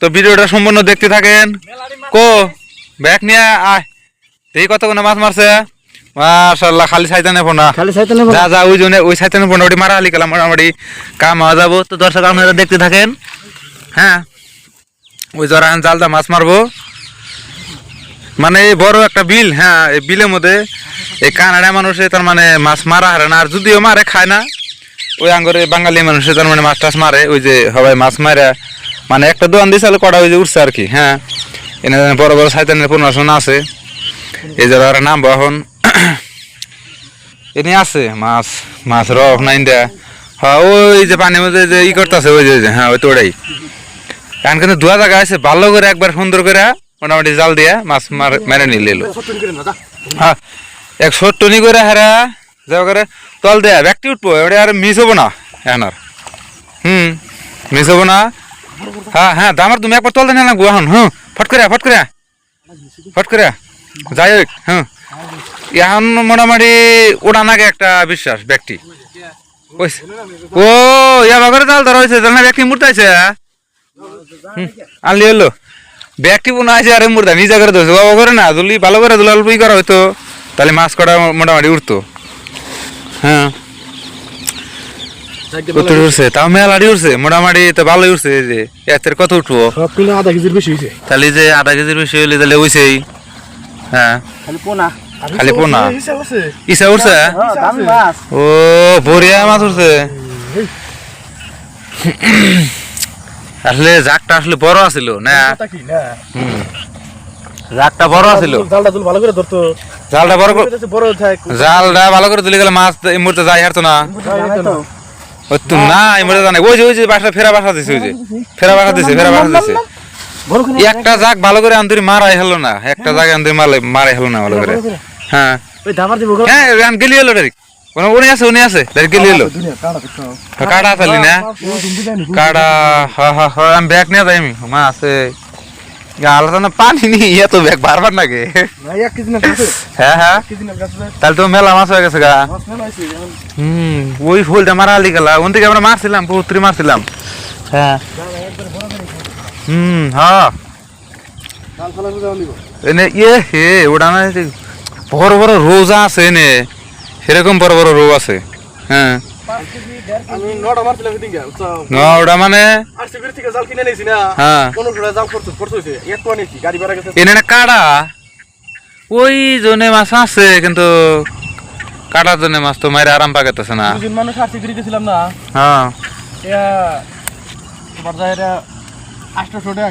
তো ভিডিওটা সম্পূর্ণ দেখতে থাকেন। কো ব্যাগ নিয়ে আয়। এই কতক্ষণ মাছ মারছে? মাশাল্লাহ খালি সাইতে নেব না। খালি সাইতে নেব যা যা ওই জন্য ওই সাইতে নেব না ওটি মারা হালি গেলাম মোটামুটি কাম হওয়া যাব। তো দর্শক আপনারা দেখতে থাকেন। হ্যাঁ ওই জরা জালটা মাছ মারবো। মানে এই বড় একটা বিল হ্যাঁ এই বিলের মধ্যে এই কানাডা মানুষে তার মানে মাছ মারা হারে না আর যদিও মারে খায় না। ওই আঙ্গরে বাঙালি মানুষে তার মানে মাছ টাছ মারে ওই যে সবাই মাছ মারে। মানে একটা দোকান দিয়েছিল কটা ওই যে উঠছে আর কি হ্যাঁ? এনে বড় বড় সাইতানের পুনর্শন আছে। এই জায়গার নাম এখন। এনে আছে মাছ মাছ রক নাইন দেয়া হ্যাঁ ওই যে পানির মধ্যে যে ই করতেছে ওই যে যে, হ্যাঁ ওই তো ওটাই। কারণ কিন্তু দুয়া জায়গা আছে ভালো করে একবার সুন্দর করে মোটামুটি জাল দিয়া মাছ মার মেরে নিলে হ্যাঁ এক টনি করে হারা যাও করে তল দেয়া ব্যক্তি উঠবো এবারে আর মিস হব না এখন আর। হুম মিস হব না। হ্যাঁ হ্যাঁ দামার তুমি একবার তল দেন না গুয়াহন হুম, ফট করে ফট করে। ফট করে। যাই হোক, হুম। এখন মোটামুটি ওটা নাকি একটা বিশ্বাস, ব্যক্তি। ও, ইয়া বাগরে তাল ধরা হয়েছে তাহলে ব্যক্তি মূর্তি আনলি হলো ব্যক্তি বোনা আছে আরে মুর্দা নিজে করে ধরছে। বাবা করে না দুলি ভালো করে দুলাল করা হইতো। তাহলে মাছ কটা মোটামুটি উঠতো হ্যাঁ কত উঠছে তাও মেলাড়ি উঠছে মোটামুটি তো ভালোই উঠছে এই যে এতের কত উঠবো? সব কিলো আধা কেজির বেশি হয়েছে তাহলে যে আধা কেজির বেশি হইলে তাহলে ওইছেই হ্যাঁ। খালি পোনা। খালি পোনা। হিসাব ইসা উঠছে। ও বড়িয়া মাছ উঠছে। আসলে জাকটা আসলে বড় আছিল না। জাকটা বড় আছিল। জালটা তুল ভালো করে ধরতো। জালটা বড় করে জালটা ভালো করে তুলে গেলে মাছ এই মুহূর্তে যাই হারতো না। তো না এই জানে ওই যে ওই যে বাসা ফেরা বাসা দিছে ওই যে ফেরা বাসা দিছে ফেরা বাসা দিছে একটা জাক ভালো করে আন্তরি মারাই হলো না একটা জায়গায় আন্তরি মারলে মারাই হলো না ভালো করে হ্যাঁ ওই ধামার দিব হ্যাঁ এখন গেলি হলো ডাইরেক্ট কোনো উনি আছে উনি আছে ডাইরেক্ট গেলি হলো কাটা চালি না কাটা হ হ হ আমি ব্যাগ নিয়ে যাই আমি মা আছে না পানি নি এত ব্যাগ বারবার লাগে হ্যাঁ হ্যাঁ। তাহলে তো মেলা মাছ হয়ে গেছে গা। হুম ওই ফুলটা মারা আলি গেলা। ওন থেকে আমরা মারছিলাম পুত্রি মারছিলাম। হ্যাঁ। হুম হ্যাঁ এনে ইয়ে হে ওটা না বড় বড় রোজা আছে এনে। সেরকম বড় বড় রোগ আছে। হ্যাঁ। নটা মানে? আটশো হ্যাঁ। এনে কাড়া? ওই জনে মাছ আছে কিন্তু কাটার জন্য মাছ তো মায়ের আরাম পাকাতেছে না। দুজন মানুষ আটশো করে গেছিলাম না। হ্যাঁ। তোমার যায় এটা আটশোশো টাকা